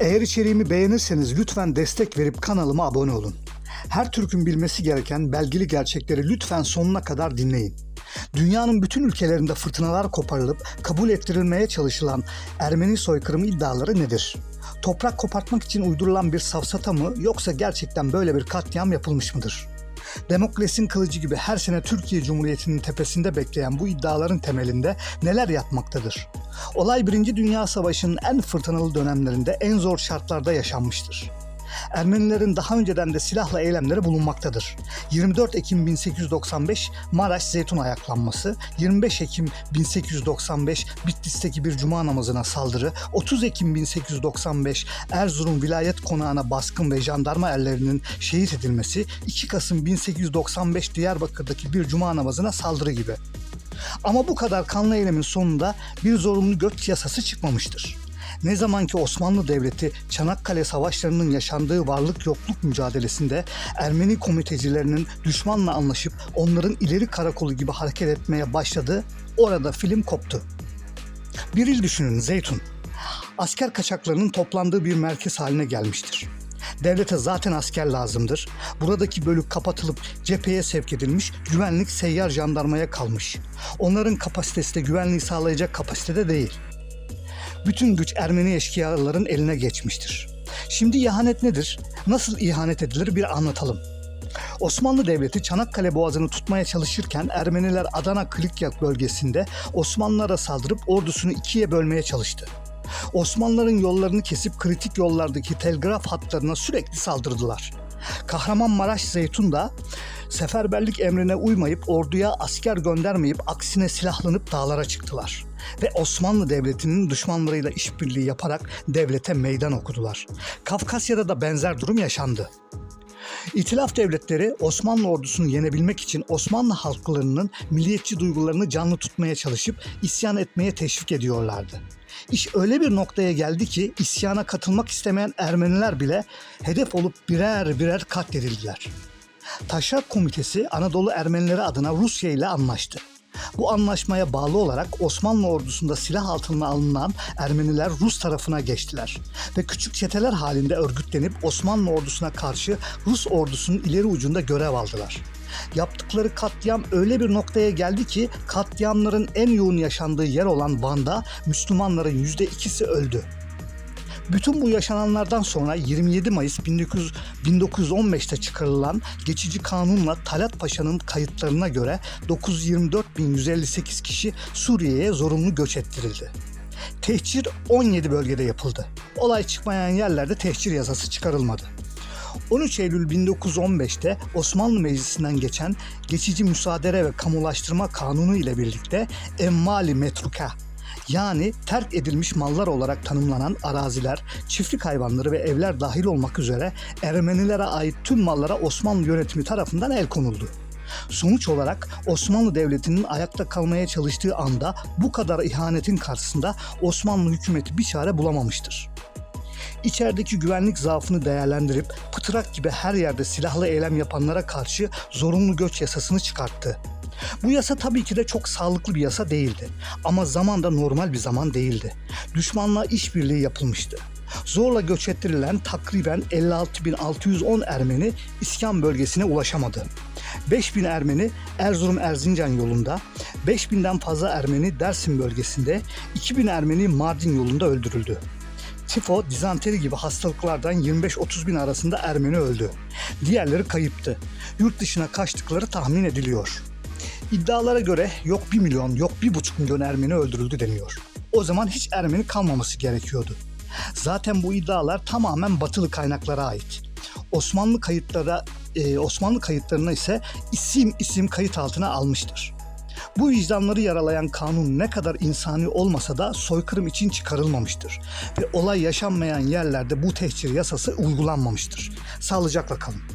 Eğer içeriğimi beğenirseniz lütfen destek verip kanalıma abone olun. Her Türk'ün bilmesi gereken belgeli gerçekleri lütfen sonuna kadar dinleyin. Dünyanın bütün ülkelerinde fırtınalar koparılıp kabul ettirilmeye çalışılan Ermeni soykırımı iddiaları nedir? Toprak kopartmak için uydurulan bir safsata mı yoksa gerçekten böyle bir katliam yapılmış mıdır? Demokrasinin kılıcı gibi her sene Türkiye Cumhuriyeti'nin tepesinde bekleyen bu iddiaların temelinde neler yatmaktadır? Olay Birinci Dünya Savaşı'nın en fırtınalı dönemlerinde en zor şartlarda yaşanmıştır. Ermenilerin daha önceden de silahla eylemleri bulunmaktadır. 24 Ekim 1895 Maraş Zeytun ayaklanması, 25 Ekim 1895 Bitlis'teki bir cuma namazına saldırı, 30 Ekim 1895 Erzurum vilayet konağına baskın ve jandarma erlerinin şehit edilmesi, 2 Kasım 1895 Diyarbakır'daki bir cuma namazına saldırı gibi. Ama bu kadar kanlı eylemin sonunda bir zorunlu göç yasası çıkmamıştır. Ne zaman ki Osmanlı Devleti Çanakkale Savaşları'nın yaşandığı varlık yokluk mücadelesinde Ermeni komitecilerinin düşmanla anlaşıp onların ileri karakolu gibi hareket etmeye başladı, orada film koptu. Bir il düşünün Zeytun. Asker kaçaklarının toplandığı bir merkez haline gelmiştir. Devlete zaten asker lazımdır. Buradaki bölük kapatılıp cepheye sevk edilmiş, güvenlik seyyar jandarmaya kalmış. Onların kapasitesi de güvenliği sağlayacak kapasitede değil bütün güç Ermeni eşkıyaların eline geçmiştir. Şimdi ihanet nedir? Nasıl ihanet edilir bir anlatalım. Osmanlı Devleti Çanakkale Boğazı'nı tutmaya çalışırken Ermeniler Adana Klikyak bölgesinde Osmanlılara saldırıp ordusunu ikiye bölmeye çalıştı. Osmanlıların yollarını kesip kritik yollardaki telgraf hatlarına sürekli saldırdılar. Kahramanmaraş Zeytun da seferberlik emrine uymayıp orduya asker göndermeyip aksine silahlanıp dağlara çıktılar. Ve Osmanlı Devleti'nin düşmanlarıyla işbirliği yaparak devlete meydan okudular. Kafkasya'da da benzer durum yaşandı. İtilaf devletleri Osmanlı ordusunu yenebilmek için Osmanlı halklarının milliyetçi duygularını canlı tutmaya çalışıp isyan etmeye teşvik ediyorlardı. İş öyle bir noktaya geldi ki isyana katılmak istemeyen Ermeniler bile hedef olup birer birer katledildiler. Taşrak Komitesi Anadolu Ermenileri adına Rusya ile anlaştı. Bu anlaşmaya bağlı olarak Osmanlı ordusunda silah altına alınan Ermeniler Rus tarafına geçtiler ve küçük çeteler halinde örgütlenip Osmanlı ordusuna karşı Rus ordusunun ileri ucunda görev aldılar. Yaptıkları katliam öyle bir noktaya geldi ki katliamların en yoğun yaşandığı yer olan Van'da Müslümanların yüzde ikisi öldü. Bütün bu yaşananlardan sonra 27 Mayıs 1900 1915'te çıkarılan geçici kanunla Talat Paşa'nın kayıtlarına göre 924.158 kişi Suriye'ye zorunlu göç ettirildi. Tehcir 17 bölgede yapıldı. Olay çıkmayan yerlerde tehcir yasası çıkarılmadı. 13 Eylül 1915'te Osmanlı Meclisi'nden geçen geçici müsaade ve kamulaştırma kanunu ile birlikte emmali metruka yani terk edilmiş mallar olarak tanımlanan araziler, çiftlik hayvanları ve evler dahil olmak üzere Ermenilere ait tüm mallara Osmanlı yönetimi tarafından el konuldu. Sonuç olarak Osmanlı Devleti'nin ayakta kalmaya çalıştığı anda bu kadar ihanetin karşısında Osmanlı hükümeti bir çare bulamamıştır. İçerideki güvenlik zaafını değerlendirip pıtrak gibi her yerde silahlı eylem yapanlara karşı zorunlu göç yasasını çıkarttı. Bu yasa tabii ki de çok sağlıklı bir yasa değildi. Ama zamanda normal bir zaman değildi. Düşmanla işbirliği yapılmıştı. Zorla göç ettirilen takriben 56.610 Ermeni İskan bölgesine ulaşamadı. 5000 Ermeni Erzurum Erzincan yolunda, 5000'den fazla Ermeni Dersim bölgesinde, 2000 Ermeni Mardin yolunda öldürüldü. Tifo, dizanteri gibi hastalıklardan 25-30 bin arasında Ermeni öldü. Diğerleri kayıptı. Yurt dışına kaçtıkları tahmin ediliyor. İddialara göre yok 1 milyon yok 1,5 milyon Ermeni öldürüldü deniyor. O zaman hiç Ermeni kalmaması gerekiyordu. Zaten bu iddialar tamamen batılı kaynaklara ait. Osmanlı kayıtlara e, Osmanlı kayıtlarına ise isim isim kayıt altına almıştır. Bu vicdanları yaralayan kanun ne kadar insani olmasa da soykırım için çıkarılmamıştır ve olay yaşanmayan yerlerde bu tehcir yasası uygulanmamıştır. Sağlıcakla kalın.